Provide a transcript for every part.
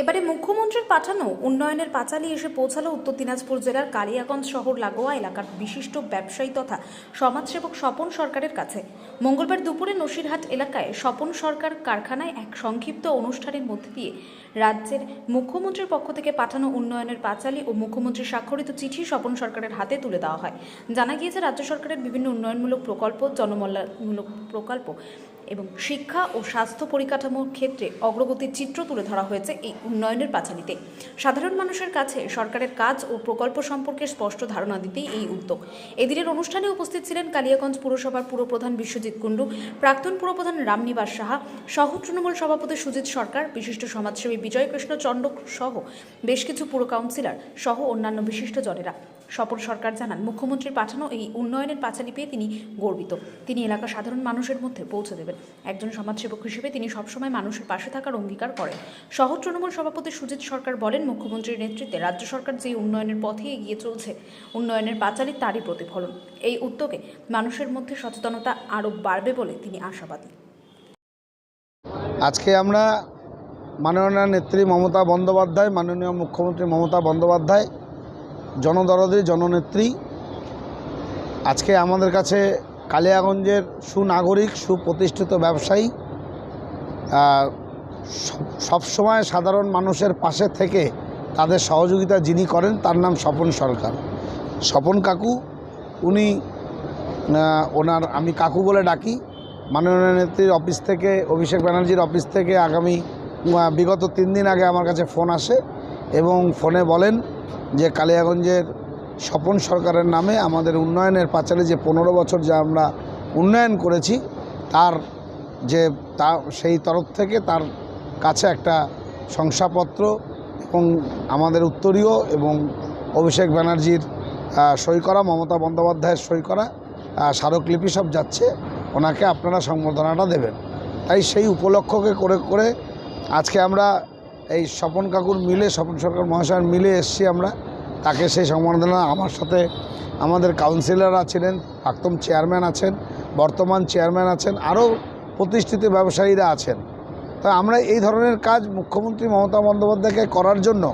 এবারে মুখ্যমন্ত্রীর পাঠানো উন্নয়নের পাঁচালি এসে পৌঁছালো উত্তর দিনাজপুর জেলার কালিয়াগঞ্জ শহর লাগোয়া এলাকার বিশিষ্ট ব্যবসায়ী তথা সমাজসেবক স্বপন সরকারের কাছে। মঙ্গলবার দুপুরে নসিরহাট এলাকায় স্বপন সরকার কারখানায় এক সংক্ষিপ্ত অনুষ্ঠানের মধ্যে দিয়ে রাজ্যের মুখ্যমন্ত্রীর পক্ষ থেকে পাঠানো উন্নয়নের পাঁচালি ও মুখ্যমন্ত্রীর স্বাক্ষরিত চিঠি স্বপন সরকারের হাতে তুলে দেওয়া হয়। জানা গিয়েছে, রাজ্য সরকারের বিভিন্ন উন্নয়নমূলক প্রকল্প জনমল্যাণমূলক প্রকল্প এবং শিক্ষা ও স্বাস্থ্য পরিকাঠামোর ক্ষেত্রে অগ্রগতির চিত্র তুলে ধরা হয়েছে এই উন্নয়নের পাঁচালিতে। সাধারণ মানুষের কাছে সরকারের কাজ ও প্রকল্প সম্পর্কে স্পষ্ট ধারণা দিতেই এই উদ্যোগ। এদিনের অনুষ্ঠানে উপস্থিত ছিলেন কালিয়াগঞ্জ পুরসভার পুরপ্রধান বিশ্বজিৎ কুণ্ডু, প্রাক্তন পুরপ্রধান রামনিবাস সাহা, সহ তৃণমূল সভাপতি সুজিত সরকার, বিশিষ্ট সমাজসেবী বিজয় কৃষ্ণ চন্দ্র সহ বেশ কিছু পুর কাউন্সিলর সহ অন্যান্য বিশিষ্ট জনেরা। স্বপন সরকার জানান মুখ্যমন্ত্রীর পাঠানো এই উন্নয়নের পাঁচালি পেয়ে তিনি গর্বিত। তিনি এলাকার সাধারণ মানুষের মধ্যে পৌঁছে দেবেন। একজন সমাজসেবক হিসেবে তিনি সবসময় মানুষের পাশে থাকার অঙ্গীকার করেন। সহ তৃণমূল সভাপতি সুজিত সরকার বলেন, মুখ্যমন্ত্রীর নেতৃত্বে রাজ্য সরকার যে উন্নয়নের পথে এগিয়ে চলছে, উন্নয়নের পাঁচালি তারই প্রতিফলন। এই উদ্যোগে মানুষের মধ্যে সচেতনতা আরও বাড়বে বলে তিনি আশাবাদী। আজকে আমরা মাননীয় নেত্রী মমতা বন্দ্যোপাধ্যায়, মাননীয় মুখ্যমন্ত্রী মমতা বন্দ্যোপাধ্যায় জনদরদী জননেত্রী। আজকে আমাদের কাছে কালিয়াগঞ্জের সুনাগরিক, সুপ্রতিষ্ঠিত ব্যবসায়ী সব- সবসময় সাধারণ মানুষের পাশে থেকে তাদের সহযোগিতা যিনি করেন, তার নাম স্বপন সরকার। স্বপন কাকু, উনি ওনার, আমি কাকু বলে ডাকি। মাননীয় নেত্রীর অফিস থেকে, অভিষেক ব্যানার্জির অফিস থেকে আগামী বিগত তিন দিন আগে আমার কাছে ফোন আসে এবং ফোনে বলেন যে কালিয়াগঞ্জের স্বপন সরকারের নামে আমাদের উন্নয়নের পাঁচালে যে পনেরো বছর যা আমরা উন্নয়ন করেছি, তার যে তা, সেই তরফ থেকে তার কাছে একটা শংসাপত্র এবং আমাদের উত্তরীয় এবং অভিষেক ব্যানার্জির সই করা, মমতা বন্দ্যোপাধ্যায়ের সই করা স্মারকলিপি সব যাচ্ছে, ওনাকে আপনারা সংবর্ধনাটা দেবেন। তাই সেই উপলক্ষকে করে করে আজকে আমরা এই স্বপন কাকুর মিলে, স্বপন সরকার মহাশয়ের মিলে এসছি আমরা। তাকে সেই সংবর্ধনা আমার সাথে আমাদের কাউন্সিলররা ছিলেন প্রাক্তন চেয়ারম্যান আছেন, বর্তমান চেয়ারম্যান আছেন, আরও প্রতিষ্ঠিত ব্যবসায়ীরা আছেন। তা আমরা এই ধরনের কাজ মুখ্যমন্ত্রী মমতা বন্দ্যোপাধ্যায়কে করার জন্য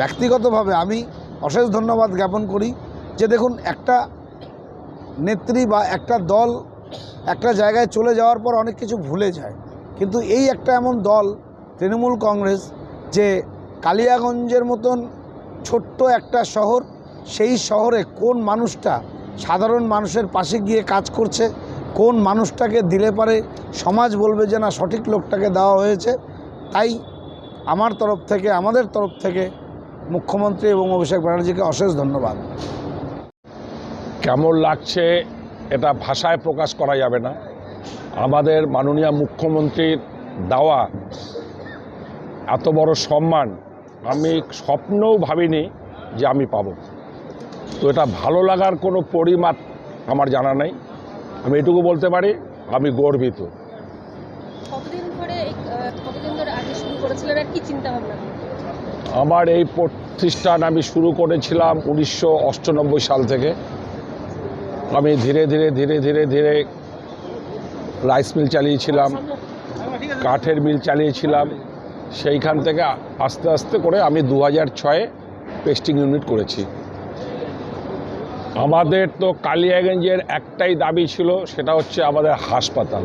ব্যক্তিগতভাবে আমি অশেষ ধন্যবাদ জ্ঞাপন করি যে দেখুন, একটা নেত্রী বা একটা দল একটা জায়গায় চলে যাওয়ার পর অনেক কিছু ভুলে যায়। কিন্তু এই একটা এমন দল, তৃণমূল কংগ্রেস যে কালিয়াগঞ্জের মতন ছোট্ট একটা শহর, সেই শহরে কোন মানুষটা সাধারণ মানুষের পাশে গিয়ে কাজ করছে, কোন মানুষটাকে দিলে পারে, সমাজ বলবে যে না, সঠিক লোকটাকে দেওয়া হয়েছে। তাই আমার তরফ থেকে, আমাদের তরফ থেকে মুখ্যমন্ত্রী এবং অভিষেক ব্যানার্জিকে অশেষ ধন্যবাদ। কেমন লাগছে এটা ভাষায় প্রকাশ করা যাবে না। আমাদের মাননীয় মুখ্যমন্ত্রীর দেওয়া এত বড় সম্মান আমি স্বপ্নও ভাবিনি যে আমি পাবো। তো এটা ভালো লাগার কোনো পরিমাপ আমার জানা নেই। আমি এটুকু বলতে পারি আমি গর্বিত। আমার এই প্রতিষ্ঠান আমি শুরু করেছিলাম উনিশশো অষ্টানব্বই সাল থেকে। আমি ধীরে ধীরে ধীরে ধীরে ধীরে রাইস মিল চালিয়েছিলাম কাঠের মিল চালিয়েছিলাম সেইখান থেকে আস্তে আস্তে করে আমি দু হাজার ছয়ে পেস্টিং ইউনিট করেছি। আমাদের তো কালিয়াগঞ্জের একটাই দাবি ছিল, সেটা হচ্ছে আমাদের হাসপাতাল।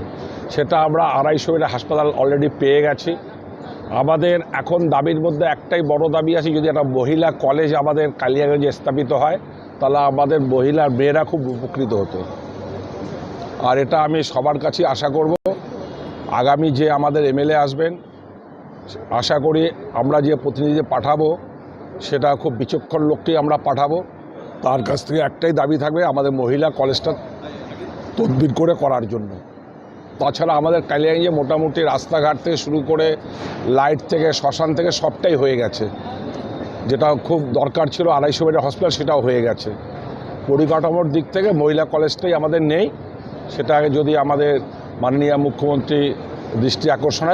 সেটা আমরা আড়াইশো বেডের হাসপাতাল অলরেডি পেয়ে গেছি। আমাদের এখন দাবির মধ্যে একটাই বড় দাবি আছে, যদি একটা মহিলা কলেজ আমাদের কালিয়াগঞ্জে স্থাপিত হয়, তাহলে আমাদের মহিলার মেয়েরা খুব উপকৃত হতো। আর এটা আমি সবার কাছে আশা করব। আগামী যে আমাদের এমএলএ আসবেন আশা করি আমরা যে প্রতিনিধি পাঠাবো, সেটা খুব বিচক্ষণ লোককেই আমরা পাঠাবো। তার কাছ থেকে একটাই দাবি থাকবে আমাদের মহিলা কলেজটা তদবির করে করার জন্য। তাছাড়া আমাদের কালিয়াগঞ্জে মোটামুটি রাস্তাঘাট থেকে শুরু করে লাইট থেকে, শ্মশান থেকে সবটাই হয়ে গেছে। যেটা খুব দরকার ছিল আড়াইশো বেডের হসপিটাল, সেটাও হয়ে গেছে। পরিকাঠামোর দিক থেকে মহিলা কলেজটাই আমাদের নেই। সেটা যদি আমাদের মাননীয় মুখ্যমন্ত্রী দৃষ্টি আকর্ষণে